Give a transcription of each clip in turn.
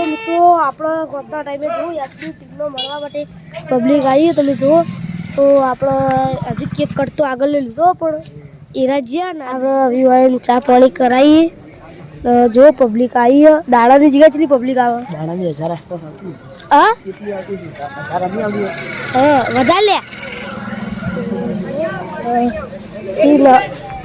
તો મિત્રો આપણે ગોતના ટાઈમે જો યાસમીન ટીમનો મળવા માટે પબ્લિક આવી તમે જુઓ. તો આપણે હજી કેક કટતો આગળ લઈ લીધો પણ એરા જ્યાં ને આપણે વિવાહ ચા પાણી કરાવીએ જો પબ્લિક આવી દાડાની જગ્યા છે પબ્લિક આવે? દાડાની હજાર આસપાસ આવતી હા? કેટલી આવતી હજાર આમી હા વધારે લે.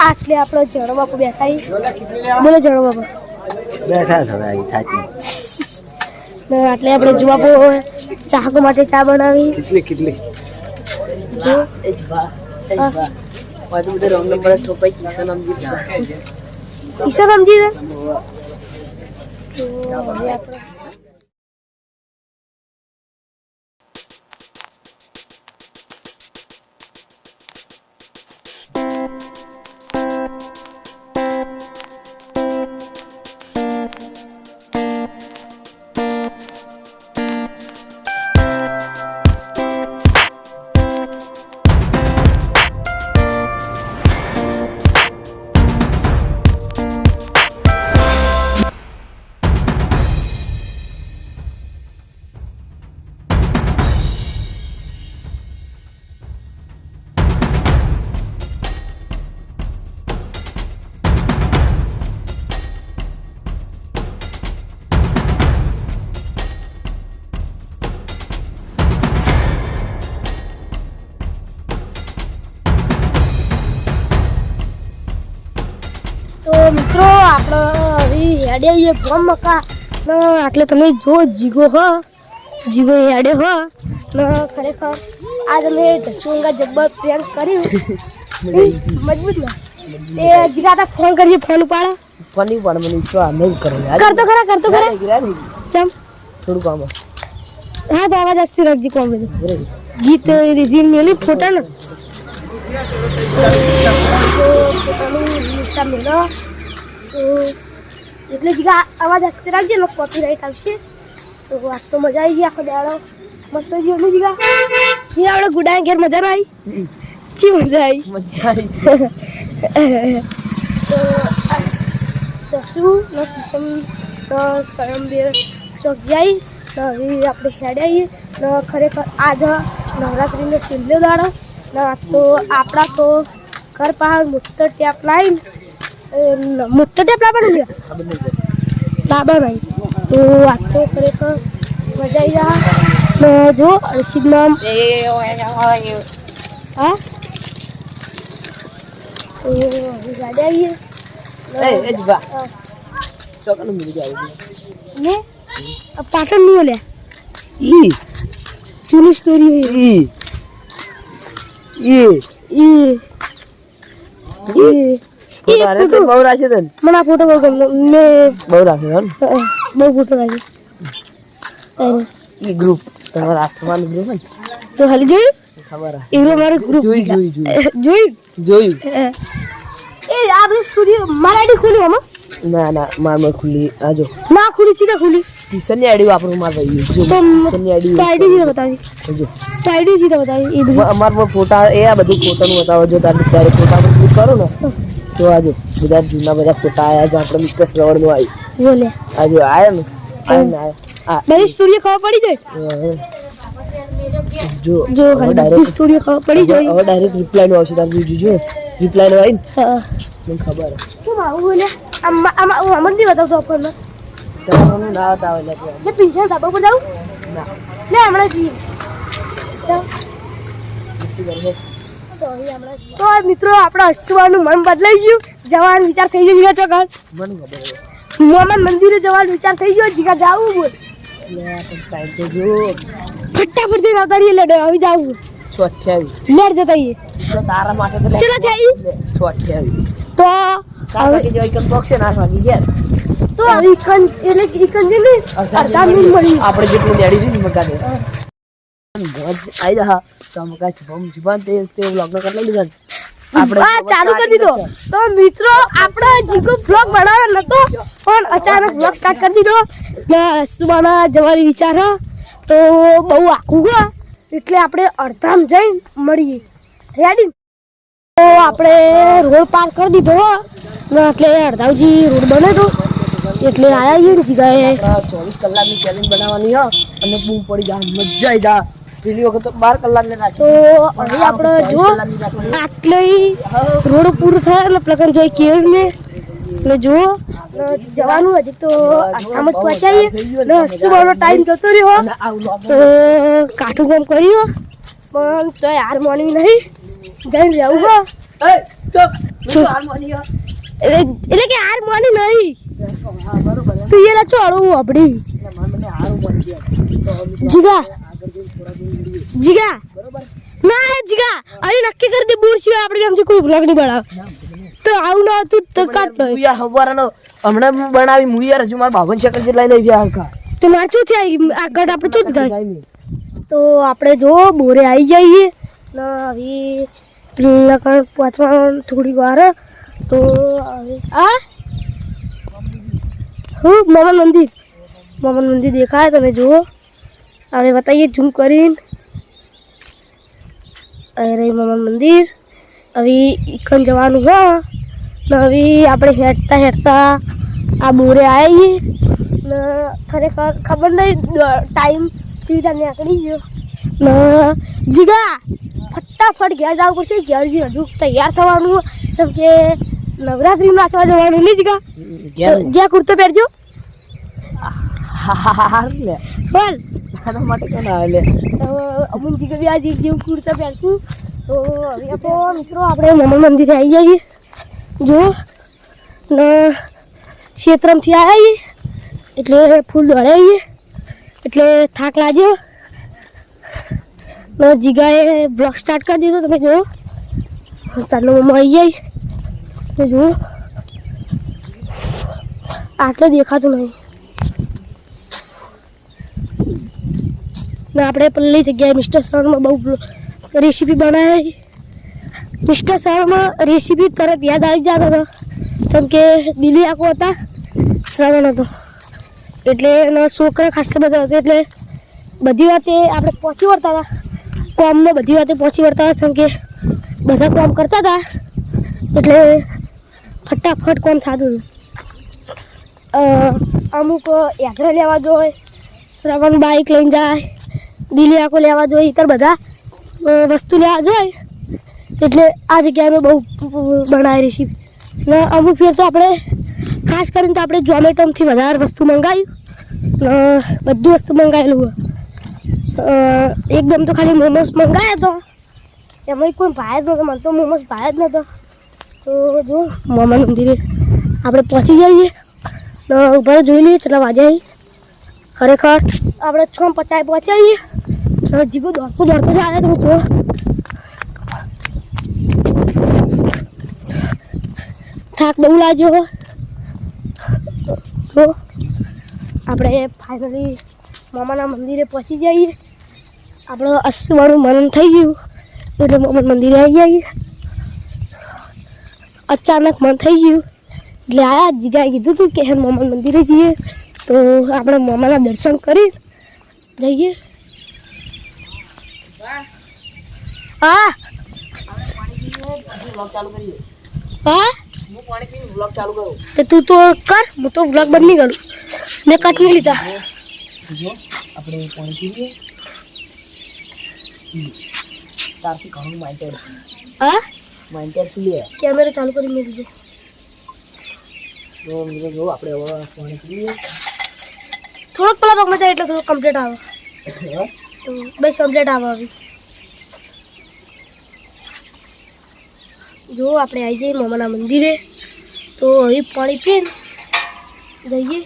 આટલે આપણે જણો બાપુ બેઠા. બોલો જણો બાપુ બેઠા છે થાકી. ને આટલે આપણે જોવા બાપુ ચાહકો માટે ચા બનાવી. કેટલી કેટલી? જો. એ હેડે આવીએ ગોમ મકા ને આટલે તમે જો જીગો હ. જીગો હેડે હ. ને ખરેખર આજ અમે જસવંગા જબ્બર પ્રેન્ક કર્યું. મજબૂત. ને? એ જીગાતા ફોન કરીએ ફોન ઉપાડે. ફની પણ મને ઈચ્છો આ નહીં કરો યાર. કરતો ખરા કરતો ખરા. ગિરા નહીં ચમ. થોડું કામ હા તો આવાજ અસ્તી રાખજી કોમ બધું બરાબર ગીત રીઝી મેલી ફોટા ને. તો ફોટાનું ઇન્સ્ટા મેલો. તો એટલે જીગા અવાજ અસ્તી રાખજે ને કોપીરાઇટ આવશે. તો વાત તો મજા આવી ગઈ આખો દાડો. મસ્ત ગયો ને જીગા જે આપણે ગુડા ઘેર મજા આવી? ચી મજા આવી? મજા આવી. તો આ જસુ ને કિસમ તો સરમબીર ચોક જાય તો હવે આપણે હેડે આવીએ તો ખરેખર આજ નવરાત્રિનો છેલ્લો દાડો ના તો આપણા તો ઘર પાસે મોટો ટેપ લાવીને મોટો ટેપ લાવવાનો છે. લાવવાનો તો વાત તો ખરેખર મજા આવી જા ને જો અર્શિદમાં હા? તો ગાડી આવીએ. પાટણનું લે ઈ. જૂની સ્ટોરી ઈ. ઈ. ઈ. ઈ. ફોટો હારે તો બહુ રાખે છે મને આ ફોટો બહુ ગમ્યો મેં બહુ રાખે છે બહુ ફોટો લાગ્યો ઈ ગ્રુપ તમારા આસમાન ગ્રુપ ને તો હાલી જોયું ખબર હે. એનો મારો ગ્રુપ જોઈ જોઈ જોઈ જોયું જોયું એ આ બધું સ્ટુડિયો મારા આઈડી ખુલી ના ના મારમાં ખુલ્લી આ ના ખુલી ચીતા ખુલી ટ્યુશનની આઈડી વાપરું માર ભાઈ જો તો ની આઈડી બતાવી જો આઈડી ચીતા બતાવી એ બધું અમાર ફોટા એ આ બધું ફોટાનું બતાવો જો તારે ત્યારે ફોટા ક્લિક કરો ને તો આજો બધા જૂના બધા ફોટા આયા જો આપણે મિસ્ટર શ્રવણનું આવ્યું બોલે. આ જો આયા ને? આયા ને આયા. બધી સ્ટુડિયો ખબર પડી જાય? આ જો જો ડાયરેક્ટ સ્ટુડિયો ખબર પડી જાય. હવે ડાયરેક્ટ રિપ્લાયનું આવશે તારું જોજો રિપ્લાયનું આવીને હા. મને ખબર. શું આવું બોલે? આમાં આમાં આમાં નહીં બતાવતો આપણને. તમારું ના આવતા હોય એટલે પિંછા ધાબા પર જાવ ના. ના હમણાં જઈએ. ચાલ. તો મિત્રો આપણે હસવાનું મન બદલાઈ ગયું. જવાનો વિચાર થઈ ગયો જીગા ચોકર. મને મોહમ્મદ મંદિરે જવાનો વિચાર થઈ ગયો. જીગા જાવું બોલ. ફટાફટ જઈને આવતા રહીએ લેડો હવે જાવું છ જતા રહીએ. તારા માટે ચલો થઈ તો તો ઈકન એટલે કે ને અડધા મિનિટ. મળી આપણે જેટલું દેડી છે આઈ જા તમે મકા છુપમ છુપમ તે તે વ્લોગ નો કરી લીધા આપણે ચાલુ કરી દીધો. તો મિત્રો, આપણે જીગો વ્લોગ બનાવવાનો નતો, પણ અચાનક વ્લોગ સ્ટાર્ટ કરી દીધો. સુબાના જવાની વિચાર, હ. તો બહુ આખું, હ. એટલે આપણે અડધામ જઈને મળીએ. રેડી તો આપણે રોડ પાર કરી દીધો એટલે અડધાવજી રોડ બને તો. એટલે આયા છીએ ને જીગાએ. ચોવીસ કલાકની ચેલેન્જ બનાવવાની, હા. અને બૂમ પડી જા મજા આવી જા પેલી વખત તો બાર કલાકને તો રાખી હવે આપણે જો આટલે રોડ પૂરું થાય એટલે પ્રકરણ જોઈ કેળ ને એટલે જો જવાનું હજી તો આમ જ પહોંચાઈએ ને સુવાનો ટાઈમ જતો રહ્યો. તો કાઠું કામ કર્યું. પણ તો હાર માનવી નહીં. જઈને રહેવું હો. તો. એટલે કે હાર માની નહીં. તું એલા ચોળવું. તો તો જીગા આગળ જઈને થોડા દૂર મળીએ. જીગા. ના જીગા. અરે નક્કી કરી દે બોર સિવાય આપણે આમથી કોઈ બ્લોગ નહીં બનાવ તો આવું ના હતું તો કાટ હું યાર હવારનો હમણાં હું બનાવી હું યાર હજુ મારા બાવન સેકન્ડ જેટલા લઈ ગયા હરખા. તો માર શું થયા? આગળ આપણે શું થાય? તો આપણે જો બોરે આવી જઈએ. ને હવે પેલા કાંઈ પહોંચવા થોડી વાર. તો આ? હું મમન મંદિર. મમન મંદિર દેખાય તમે જુઓ. આપણે બતાવીએ ઝૂમ કરીને. અહીં રહી મંદિર. હવે ઈકન જવાનું હા. ને હવે આપણે હેડતા હેડતા આ બોરે આવી ને ખરેખર ખબર નહીં ટાઈમ સીધા નીકળી ગયો. ને જીગા ફટાફટ ઘેર જવું પડશે. ઘેર જઈ હજુ તૈયાર થવાનું જેમ કે નવરાત્રી નાચવા જવાનું નહીં જીગા? જ્યાં કુર્તો પહેરજો. હા, હા, હા, હા. બોલ. આના માટે ના આવે અમુક જીગા બી આજે જેવું કુર્તા પહેરશું. તો હવે તો મિત્રો આપણે મમન મંદિરે આવી જઈએ. જો, ને, ક્ષેત્રમથી આવ્યા એટલે ફૂલ દોડાવીએ એટલે થાક લાગ્યો. ને જીગાએ બ્લોક સ્ટાર્ટ કરી દીધો, તમે જુઓ. ચાલો મમ્મા આવી જાય. તો જુઓ. આટલે દેખાતું નહીં. ને આપણે પલ્લી જગ્યાએ મિસ્ટર શર્મા બહુ રેસીપી બનાવી. મિસ્ટર શર્મા રેસીપી તરત યાદ આવી જતો હતો. કેમ કે દિલ્હી આખો હતા, શ્રવણ હતો. એટલે એના છોકરા ખાસ બધા હતા. એટલે બધી વાતે આપણે પહોંચી વળતા હતા. કોમમાં બધી વાતે પહોંચી વળતા હતા. જેમ કે બધા કોમ કરતા હતા. એટલે ફટાફટ કોમ થતું હતું. અમુક યાત્રા લેવા જોઈએ શ્રવણ બાઇક લઈને જાય. આખો લેવા જોઈએ ઇતર બધા વસ્તુ લેવા જોઈએ. એટલે આ જગ્યાએ બહુ બનાવી રહી ને અમુક ફેર તો આપણે, ખાસ કરીને તો આપણે ઝોમેટોમથી વધારે વસ્તુ મંગાવ્યું. ને બધું વસ્તુ મંગાવેલું. એકદમ તો ખાલી મોમોસ મંગાવ્યા તો. એમાં કોઈ ભાઈ જ નહોતો, મને તો મોમોસ ભાઈ જ નહોતો. તો જો મોમા મંદિરે આપણે પહોંચી જઈએ. ને ઉપર જોઈ લઈએ કેટલા વાજે ખરેખર આપણે છ પચાસ પહોંચી આવીએ જીગો દોડતો દોડતો જાય તમે તો થાક બહુ લાજો તો આપણે ફાઇનલી મામાના મંદિરે પહોંચી જઈએ. આપણો અસવાળું મનન થઈ ગયું. એટલે મામા મંદિરે આવી જઈએ. અચાનક મન થઈ ગયું. એટલે આયા જીગાએ કીધું હતું કે હે મામા મંદિરે જઈએ. તો આપણે મામાના દર્શન કરી જઈએ હા. હા. તો તું તો કર હું તો વ્લોગ બંધ નહીં કરું મેં કટ નહીં લીધા આપણે પાણી. હમ. તારથી ઘણું minded. હા minded શું લે? કેમેરો ચાલુ કરી મેં દીધો જો મિત્રો જો આપણે હવે પાણી પીએ. થોડોક પેલા પગમાં જાય એટલે થોડું કમ્પ્લીટ આવે બસ કમ્પ્લીટ આવે જો, આપણે આવી જઈએ મામાના મંદિરે તો હવે પાણી પીને જઈએ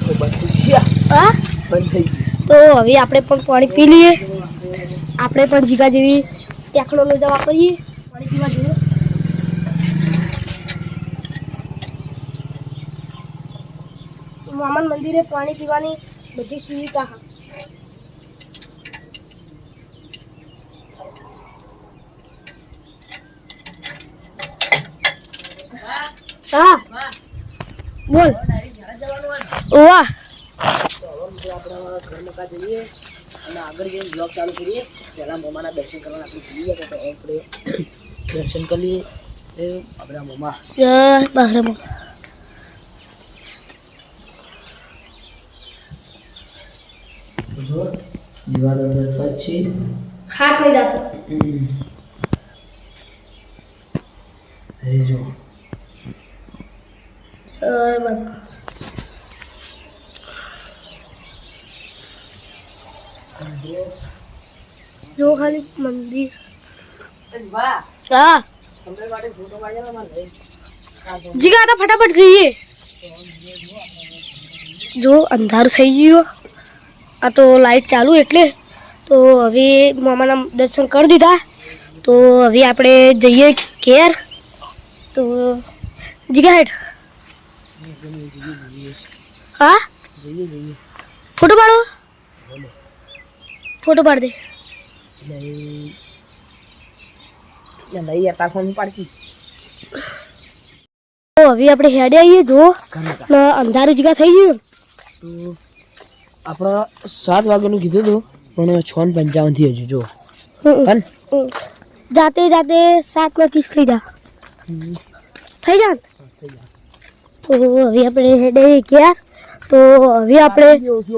તો બંધ થઈ ગયા. હા બંધ થઈ ગયું. તો હવે આપણે પણ પાણી પી લઈએ આપણે પણ જીગા જેવી ટેકનોલોજી વાપરીએ પાણી પીવા જોઈએ મામન મંદિરે પાણી પીવાની બધી સુવિધા હા. હા. બોલ. ઓવા. આપણે. અને આગળ જઈને બ્લોગ ચાલુ કરીએ. પહેલાં મોમાના દર્શન કરવાના આપણે જઈએ તો આપણે દર્શન કરીએ આપણા મોમા. જય બાહરામાં દિવાલ અંદર પછી હાથ નહીં જાતો એ જો જય બાબા જો ખાલી મંદિર વાહ હા તમને માટે ફોટો પાડ્યા મારે જીગા તો ફટાફટ જઈએ જો અંધારું થઈ ગયું આ તો લાઈટ ચાલુ એટલે તો હવે મામાના દર્શન કરી દીધા. તો હવે આપણે જઈએ કેર તો જીગા હેઠ. હા? ફોટો પાડો. ફોટો પાડ દે. હવે આપણે હેડે આવીએ જો. અંધારું જીગા થઈ ગયું. આપણા સાત વાગ્યાનું કીધું હતું પણ છ ને પંચાવનથી હજુ જો. જાતે જાતે સાતમાં ત્રીસ થઈ જા. થઈ જા તો હવે આપણે હેડે ગયા તો હવે આપણે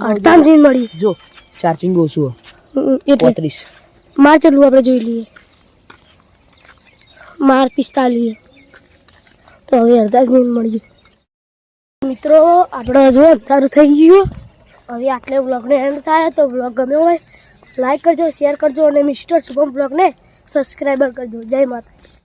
અડતાલીસ મળી જો ચાર્જિંગ ઓછું એટલે માર ચાલુ આપણે જોઈ લઈએ. માર પિસ્તાલીસ. તો હવે અડતાલીસ મળી મિત્રો આપણે જો અંધારું થઈ ગયું. હવે આટલે બ્લોગને એન્ડ થાય તો બ્લોગ ગમ્યો હોય લાઈક કરજો શેર કરજો અને મિસ્ટર શુભમ બ્લોગને સબસ્ક્રાઈબર કરજો. જય માતાજી.